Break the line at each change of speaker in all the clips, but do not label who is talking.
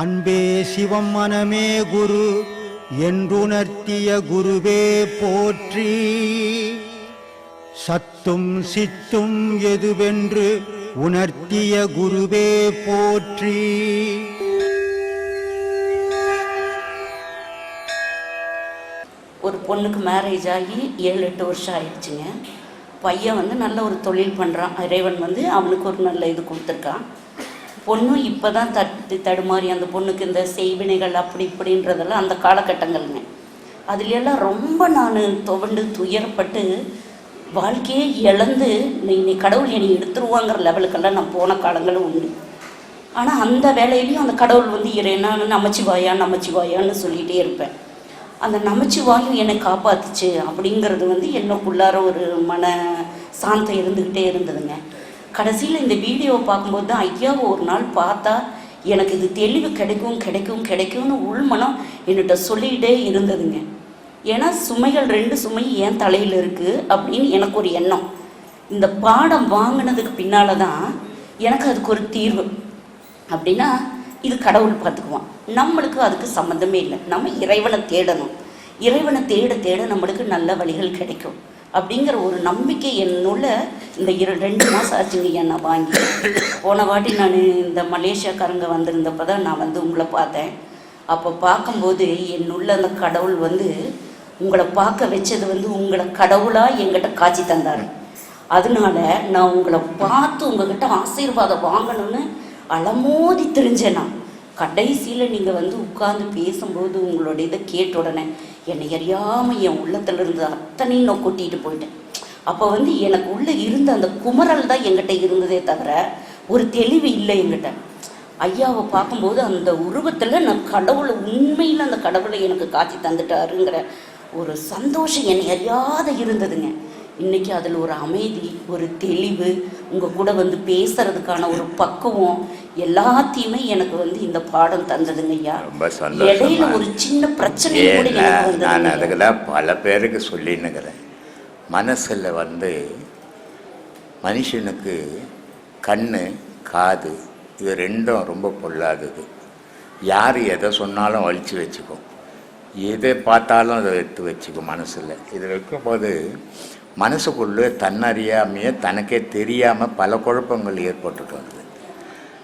அன்பே சிவம் மனமே குரு என்றுணர்த்திய குருவே போற்றி. சத்தும் சித்தும் எதுவென்று உணர்த்திய குருவே போற்றி.
ஒரு பொண்ணுக்கு மேரேஜ் ஆகி ஏழு எட்டு வருஷம் ஆயிடுச்சுங்க. பையன் வந்து நல்ல ஒரு தொழில் பண்ணுறான் இறைவன் வந்து அவனுக்கு ஒரு நல்ல இது கொடுத்துருக்கான். பொண்ணும் இப்போ தான் தட்டு தடுமாறி அந்த பொண்ணுக்கு இந்த செய்வினைகள் அப்படி இப்படின்றதெல்லாம் அந்த காலகட்டங்கள்ங்க. அதுலெல்லாம் ரொம்ப நான் துவண்டு துயரப்பட்டு வாழ்க்கையே இழந்து இன்னைக்கு கடவுள் என்னை எடுத்துருவாங்கிற லெவலுக்கெல்லாம் நான் போன காலங்களும் உண்டு. ஆனால் அந்த வேலையிலையும் அந்த கடவுள் வந்து இறைனா நமச்சிவாயா நமச்சிவாயான்னு சொல்லிகிட்டே இருப்பேன். அந்த நமச்சிவாயும் என்னை காப்பாத்துச்சு அப்படிங்கிறது வந்து என்னக்குள்ளார ஒரு மன சாந்தம் இருந்துக்கிட்டே இருந்ததுங்க. கடைசியில் இந்த வீடியோவை பார்க்கும்போது தான் ஐயாவை ஒரு நாள் பார்த்தா எனக்கு இது தெளிவு கிடைக்கும் கிடைக்கும் கிடைக்கும்னு உள்மனம் என்னிட்ட சொல்லிக்கிட்டே இருந்ததுங்க. ஏன்னா சுமைகள் ரெண்டு சுமை ஏன் தலையில் இருக்குது அப்படின்னு எனக்கு ஒரு எண்ணம். இந்த பாடம் வாங்கினதுக்கு பின்னால் தான் எனக்கு அதுக்கு ஒரு தீர்வு. அப்படின்னா இது கடவுள் பார்த்துக்குவான். நம்மளுக்கு அதுக்கு சம்மந்தமே இல்லை. நம்ம இறைவனை தேடணும். இறைவனை தேட தேட நம்மளுக்கு நல்ல வழிகள் கிடைக்கும். அப்படிங்கிற ஒரு நம்பிக்கை என்னுள்ள இந்த இரு ரெண்டு மாதம் ஆச்சுங்க நான் வாங்கி. போன வாட்டி நான் இந்த மலேசியாக்காரங்க வந்திருந்தப்போ தான் நான் வந்து உங்களை பார்த்தேன். அப்போ பார்க்கும்போது என்னுள்ள அந்த கடவுள் வந்து உங்களை பார்க்க வச்சது வந்து உங்களை கடவுளாக எங்கிட்ட காட்சி தந்தார். அதனால நான் உங்களை பார்த்து உங்ககிட்ட ஆசீர்வாதம் வாங்கணும்னு அலமோதி தெரிஞ்சேன்? நான் கடைசியில் நீங்கள் வந்து உட்கார்ந்து பேசும்போது உங்களோட இதை கேட்ட உடனே என்னை அறியாமல் என் உள்ளத்துல இருந்து அத்தனையும் நான் கொட்டிட்டு போயிட்டேன். அப்போ வந்து எனக்கு உள்ளே இருந்த அந்த குமரல் தான் எங்கிட்ட இருந்ததே தவிர ஒரு தெளிவு இல்லை எங்கிட்ட ஐயாவை பார்க்கும்போது அந்த உருவத்தில் நான் கடவுளை உண்மையில் அந்த கடவுளை எனக்கு காட்சி தந்துட்டாருங்கிற ஒரு சந்தோஷம் என்னை அறியாத இருந்ததுங்க. இன்னைக்கு அதில் ஒரு அமைதி ஒரு தெளிவு உங்கள் கூட வந்து பேசுறதுக்கான ஒரு பக்குவம் எல்லாத்தையுமே எனக்கு வந்து இந்த பாடம் தந்ததுங்க ஐயா.
ரொம்ப சந்தோஷமா
இடையில ஒரு சின்ன பிரச்சனை கூட எனக்கு
நான்
வந்ததுங்க
அதுக்கு தான் பல பேருக்கு சொல்லின்னுக்கிறேன். மனசில் வந்து மனுஷனுக்கு கண்ணு காது இது ரெண்டும் ரொம்ப பொல்லாதது. யார் எதை சொன்னாலும் அழிச்சு வச்சுக்கும். எதை பார்த்தாலும் அதை எடுத்து வச்சுக்கும் மனசில். இது வைக்கும்போது மனசுக்குள்ளே தன்னறியாமையே தனக்கே தெரியாமல் பல குழப்பங்கள் ஏற்பட்டுட்டு வருது.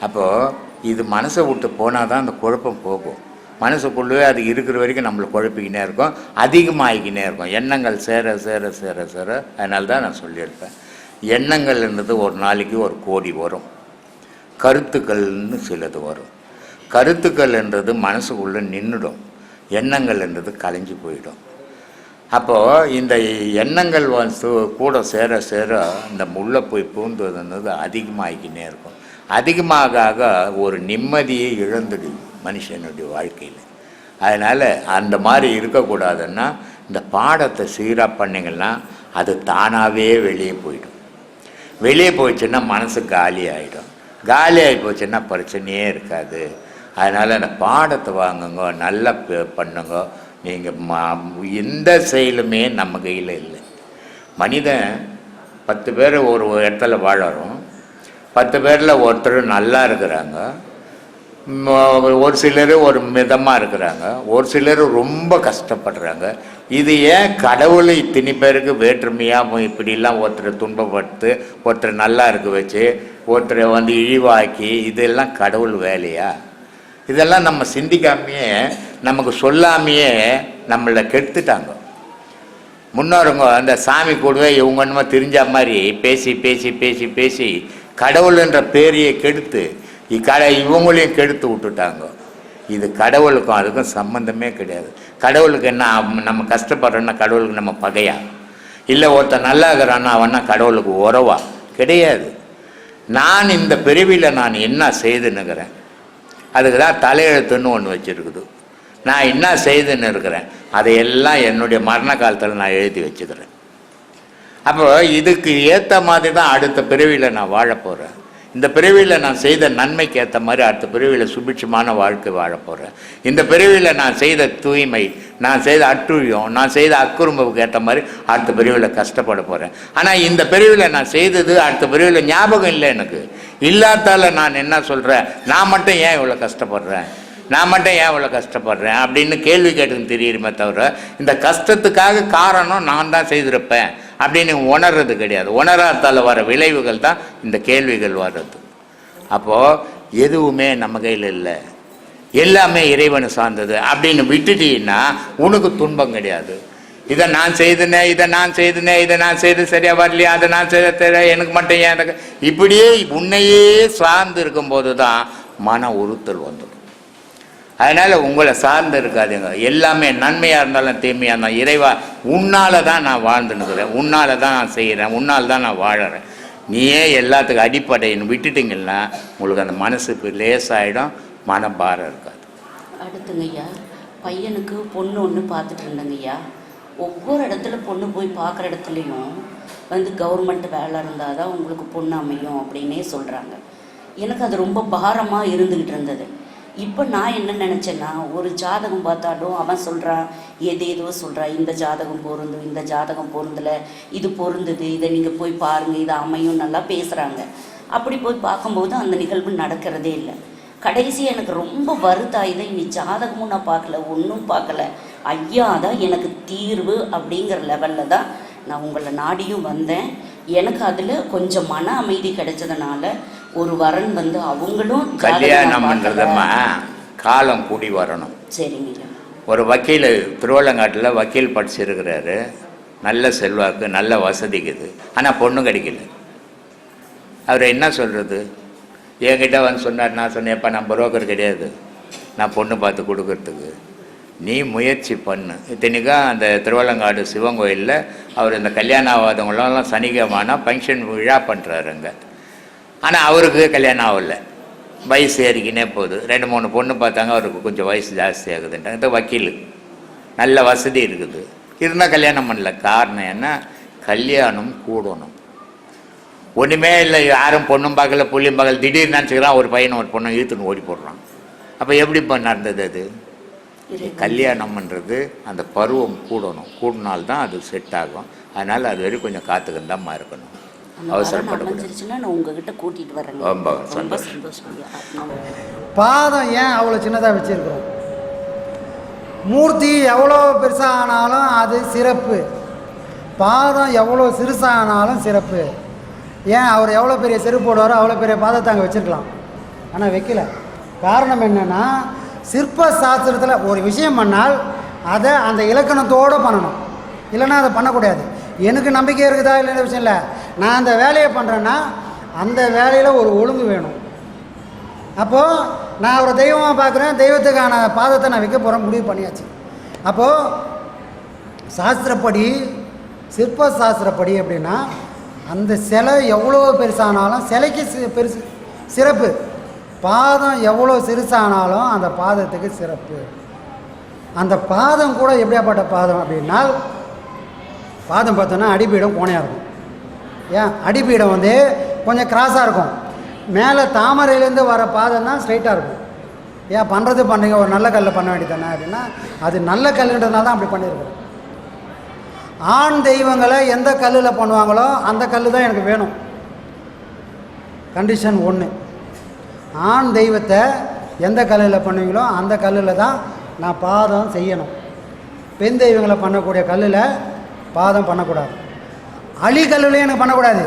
அப்போது இது மனசை விட்டு போனால் தான் அந்த குழப்பம் போகும். மனசுக்குள்ளே அது இருக்கிற வரைக்கும் நம்மளை குழப்பிக்கினே இருக்கும் அதிகமாகிக்கினே இருக்கும். எண்ணங்கள் சேர சேர சேர சேர அதனால தான் நான் சொல்லியிருப்பேன். எண்ணங்கள்ன்றது ஒரு நாளைக்கு ஒரு கோடி வரும். கருத்துக்கள்னு சிலது வரும். கருத்துக்கள்ன்றது மனசுக்குள்ளே நின்றுடும். எண்ணங்கள்ன்றது கலைஞ்சு போயிடும். அப்போது இந்த எண்ணங்கள் வந்து கூட சேர சேர இந்த முல்லை போய் பூந்ததுன்றது அதிகமாகிக்கினே இருக்கும். அதிகமாக ஆக ஒரு நிம்மதியை இழந்துடும் மனுஷனுடைய வாழ்க்கையில். அதனால் அந்த மாதிரி இருக்கக்கூடாதுன்னா இந்த பாடத்தை சீராக பண்ணிங்கன்னா அது தானாகவே வெளியே போயிடும். வெளியே போயிடுச்சுன்னா மனசு காலி ஆகிடும் காலி ஆகி போச்சுன்னா பிரச்சனையே இருக்காது. அதனால் அந்த பாடத்தை வாங்குங்க நல்லா பண்ணுங்க. நீங்கள் மா எந்த செயலுமே நம்ம கையில் இல்லை. மனிதன் பத்து பேர் ஒரு இடத்துல வாழறோம். பத்து பேரில் ஒருத்தர் நல்லா இருக்கிறாங்க. ஒரு சிலர் ஒரு மிதமாக இருக்கிறாங்க. ஒரு சிலர் ரொம்ப கஷ்டப்படுறாங்க. இது ஏன் கடவுளை இத்தனி பேருக்கு வேற்றுமையாக இப்படிலாம் ஒருத்தரை துன்பப்படுத்து ஒருத்தர் நல்லா இருக்க வச்சு ஒருத்தரை வந்து இழிவாக்கி இதெல்லாம் கடவுள் வேலையா? இதெல்லாம் நம்ம சிந்திக்காமையே நமக்கு சொல்லாமையே நம்மளை கெடுத்துட்டாங்க. முன்னோருங்க அந்த சாமி கூடவே இவங்க என்னமோ தெரிஞ்ச மாதிரி பேசி பேசி பேசி பேசி கடவுள்ன்ற பேரையை கெடுத்து இக்கடை இவங்களையும் கெடுத்து விட்டுட்டாங்க. இது கடவுளுக்கும் அதுக்கும் சம்பந்தமே கிடையாது. கடவுளுக்கு என்ன நம்ம கஷ்டப்படுறோன்னா கடவுளுக்கு நம்ம பகையா? இல்லை ஒருத்தன் நல்லா இருக்கிறான்னா அவன்னா கடவுளுக்கு உறவா? கிடையாது. நான் இந்த பிறவியில் நான் என்ன செய்துன்னுக்கிறேன்? அதுக்கு தான் தலையெழுத்துன்னு ஒன்று வச்சுருக்குது. நான் என்ன செய்துன்னு இருக்கிறேன். அதையெல்லாம் என்னுடைய மரண காலத்தில் நான் எழுதி வச்சுக்கிறேன். அப்போ இதுக்கு ஏற்ற மாதிரி தான் அடுத்த பிறவியில் நான் வாழ போகிறேன் இந்த பிறவியில் நான் செய்த நன்மைக்கு ஏற்ற மாதிரி அடுத்த பிறவியில் சுபிட்சமான வாழ்க்கை வாழப்போகிறேன் இந்த பிறவியில் நான் செய்த தூய்மை நான் செய்த அட்டுழியம் நான் செய்த அக்குறும்புக்கு ஏற்ற மாதிரி அடுத்த பிறவியில் கஷ்டப்பட போகிறேன் ஆனால் இந்த பிறவியில் நான் செய்தது அடுத்த பிறவியில் ஞாபகம் இல்லை எனக்கு. இல்லாதால நான் என்ன சொல்கிறேன் நான் மட்டும் ஏன் இவ்வளோ கஷ்டப்படுறேன்? நான் மட்டும் ஏன் இவ்வளோ கஷ்டப்படுறேன்? அப்படின்னு கேள்வி கேட்டுன்னு தெரியுமே தவிர இந்த கஷ்டத்துக்காக காரணம் நான் தான் செய்திருப்பேன் அப்படின்னு உணர்றது கிடையாது. உணராதால வர விளைவுகள் தான் இந்த கேள்விகள் வர்றது. அப்போது எதுவுமே நம்ம கையில் இல்லை. எல்லாமே இறைவனை சார்ந்தது அப்படின்னு விட்டுட்டீங்கன்னா உனக்கு துன்பம் கிடையாது. இதை நான் செய்தனே இதை நான் செய்தனே இதை நான் செய்து சரியாக வரலையா அதை நான் செய்த எனக்கு மட்டும் ஏன் இப்படியே உன்னையே சார்ந்து இருக்கும்போது தான் மன உறுத்தல் வந்துடும் அதனால் உங்களை சார்ந்து இருக்காதுங்க. எல்லாமே நன்மையாக இருந்தாலும் தீமையாக இருந்தாலும் இறைவா உன்னால தான் நான் வாழ்ந்துனுக்கிறேன் உன்னால தான் நான் செய்கிறேன் உன்னால் தான் நான் வாழறேன். நீயே எல்லாத்துக்கும் அடிப்படைன்னு விட்டுட்டிங்கன்னா உங்களுக்கு அந்த மனசுக்கு லேசாயிடும் மனபாரம் இருக்காது.
அடுத்துங்கய்யா பையனுக்கு பொண்ணு ஒன்று பார்த்துட்டு இருந்தேங்க ஐயா ஒவ்வொரு இடத்துல பொண்ணு போய் பார்க்குற இடத்துலையும் வந்து கவர்மெண்ட் வேலை இருந்தால் தான் உங்களுக்கு பொண்ணு அமையும் அப்படின்னே சொல்கிறாங்க எனக்கு அது ரொம்ப பாரமாக இருந்துக்கிட்டு இருந்தது. இப்போ நான் என்ன நினச்சேன்னா ஒரு ஜாதகம் பார்த்தாலும் அவன் சொல்கிறான் எது சொல்கிறான் இந்த ஜாதகம் பொருந்தும் இந்த ஜாதகம் பொருந்தலை இது பொருந்துது இதை நீங்கள் போய் பாருங்கள் இது அமையும் நல்லா பேசுகிறாங்க அப்படி போய் பார்க்கும்போது அந்த நிகழ்வு நடக்கிறதே இல்லை. கடைசி எனக்கு ரொம்ப வருத்தாயுது இனி ஜாதகமும் நான் பார்க்கல ஒன்றும் பார்க்கல. ஐயா தான் எனக்கு தீர்வு அப்படிங்கிற லெவலில் தான் நான் உங்களை நாடியும் வந்தேன். எனக்கு அதில் கொஞ்சம் மன அமைதி கிடைச்சதுனால ஒரு வரன் வந்து அவங்களும்
கல்யாணம்ன்றதம்மா
பார்க்கல.
காலம் கூடி வரணும்.
சரிங்க.
ஒரு வக்கீல் திருவள்ளங்காட்டில் வக்கீல் படிச்சிருக்கிறாரு. நல்ல செல்வாக்கு நல்ல வசதிக்குது ஆனால் பொண்ணு கிடைக்கல. அவர் என்ன சொல்கிறது என்கிட்ட வந்து சொன்னார் நான் சொன்னேன்ப்பா நான் புரோக்கர் கிடையாது. நான் பொண்ணு பார்த்து கொடுக்கறதுக்கு. நீ முயற்சி பண்ணு. இத்தனைக்கும் அந்த திருவள்ளங்காடு சிவன் கோயிலில் அவர் இந்த கல்யாணம் ஆகாதவங்களெல்லாம் சனிக்கிழமைனா ஃபங்க்ஷன் விழா பண்ணுறாரு அங்கே. ஆனால் அவருக்கு கல்யாணம் ஆகலை. வயசு ஏறிக்கினே போகுது. ரெண்டு மூணு பொண்ணு பார்த்தாங்க அவருக்கு கொஞ்சம் வயசு ஜாஸ்தி ஆகுதுன்றாங்க. இந்த வக்கீல். நல்ல வசதி இருக்குது. இருந்தால் கல்யாணம் பண்ணல. காரணம் என்ன? கல்யாணம் கூடணும். ஒன்றுமே இல்லை. யாரும் பொண்ணும் பார்க்கல புள்ளியும் பார்க்கல. திடீர்னு நினச்சிக்கிறான் ஒரு பையனை ஒரு பொண்ணை இழுத்துன்னு ஓடி போடுறான். அப்போ எப்படி இப்போ நடந்தது அது. கல்யாணம்ன்றது அந்த பருவம் கூடணும். கூடினால்தான் அது செட் ஆகும். அதனால் அது வரைக்கும் கொஞ்சம் காத்துக்கிட்டு தான் இருக்கணும். அவசரப்படக்கூடாது
அமைஞ்சிருச்சுன்னா நான் உங்ககிட்ட கூட்டிகிட்டு
ரொம்ப சந்தோஷம்.
பாதம் ஏன் அவ்வளோ சின்னதாக வச்சுருக்கிறோம்? மூர்த்தி எவ்வளோ பெருசாக ஆனாலும் அது சிறப்பு. பாதம் எவ்வளோ சிறுசானாலும் சிறப்பு. ஏன் அவர் எவ்வளோ பெரிய செருப்பு போடுவாரோ அவ்வளோ பெரிய பாதத்தை அங்கே வச்சுருக்கலாம். ஆனால் வைக்கல. காரணம் என்னென்னா சிற்ப சாஸ்திரத்தில் ஒரு விஷயம் பண்ணால் அதை அந்த இலக்கணத்தோடு பண்ணணும். இல்லைன்னா அதை பண்ணக்கூடாது. எனக்கு நம்பிக்கை இருக்குதா இல்லைன்ற விஷயம் இல்லை. நான் அந்த வேலையை பண்ணுறேன்னா அந்த வேலையில் ஒரு ஒழுங்கு வேணும். அப்போது நான் ஒரு தெய்வமாக பார்க்குறேன் தெய்வத்துக்கான பாதத்தை நான் வைக்க போகிறேன் முடிவு பண்ணியாச்சு. அப்போது சாஸ்திரப்படி சிற்ப சாஸ்திரப்படி அப்படின்னா அந்த சிலை எவ்வளோ பெருசானாலும் சிலைக்கு சி- பெருசு சிறப்பு. பாதம் எவ்வளோ சிறுசானாலும் அந்த பாதத்துக்கு சிறப்பு. அந்த பாதம் கூட எப்படியாப்பட்ட பாதம் அப்படின்னா பாதம் பார்த்தோன்னா அடிப்பீடம் கோணையாக இருக்கும். ஏன் அடிப்பீடம் வந்து கொஞ்சம் கிராஸாக இருக்கும். மேலே தாமரையிலேருந்து வர பாதம் தான் ஸ்ட்ரைட்டாக இருக்கும். ஏன் பண்ணுறது பண்ணுறீங்க ஒரு நல்ல கல்லில் பண்ண வேண்டியதானே அப்படின்னா அது நல்ல கல்லுன்றதுனால தான் அப்படி பண்ணியிருக்கோம். ஆண் தெய்வங்களை எந்த கல்லில் பண்ணுவாங்களோ அந்த கல் தான் எனக்கு வேணும். கண்டிஷன் ஒன்று ஆண் தெய்வத்தை எந்த கல்லில் பண்ணுவீங்களோ அந்த கல்லில் தான் நான் பாதம் செய்யணும். பெண் தெய்வங்களை பண்ணக்கூடிய கல்லில் பாதம் பண்ணக்கூடாது. அழிகல்லுலையும் எனக்கு பண்ணக்கூடாது.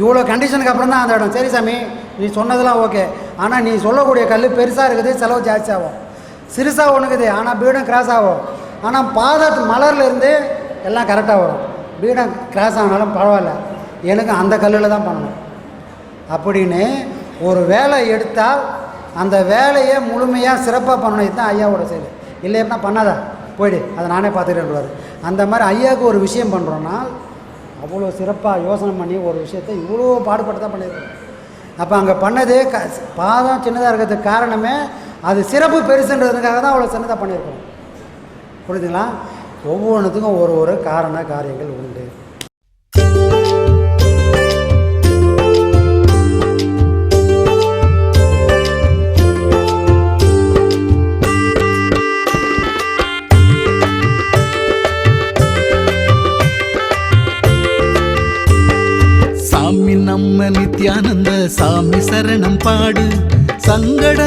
இவ்வளோ கண்டிஷனுக்கு அப்புறம் தான் அந்த இடம். சரி சாமி நீ சொன்னதெல்லாம் ஓகே ஆனால் நீ சொல்லக்கூடிய கல் பெருசாக இருக்குது செலவு ஜாஸ்தி ஆகும். சிறுசாக ஒன்றுக்குது ஆனால் பீடம் கிராஸ் ஆகும். ஆனால் பாதத்து மலர்லேருந்து எல்லாம் கரெக்டாக வரும். பீடம் கிராஸ் ஆனாலும் பரவாயில்ல. எனக்கு அந்த கல்லில் தான் பண்ணணும். அப்படின்னு ஒரு வேலை எடுத்தால் அந்த வேலையை முழுமையாக சிறப்பாக பண்ணணும். இதுதான் ஐயாவோட செயல். இல்லை எப்படின்னா பண்ணாதா. போயிடு. அதை நானே பார்த்துக்கிறேன்றாரு அந்த மாதிரி ஐயாவுக்கு ஒரு விஷயம் பண்ணுறோன்னா அவ்வளோ சிறப்பாக யோசனை பண்ணி ஒரு விஷயத்தை இவ்வளோ பாடுபட்டு தான் பண்ணியிருக்கோம். அப்போ அங்கே பண்ணதே க பாதம் சின்னதாக இருக்கிறதுக்கு காரணமே அது சிறப்பு பெருசுன்றதுக்காக தான் அவ்வளோ சின்னதாக பண்ணியிருக்கோம். புரியுதுங்களா ஒவ்வொன்றுத்துக்கும் ஒரு ஒரு காரண காரியங்கள் உண்டு.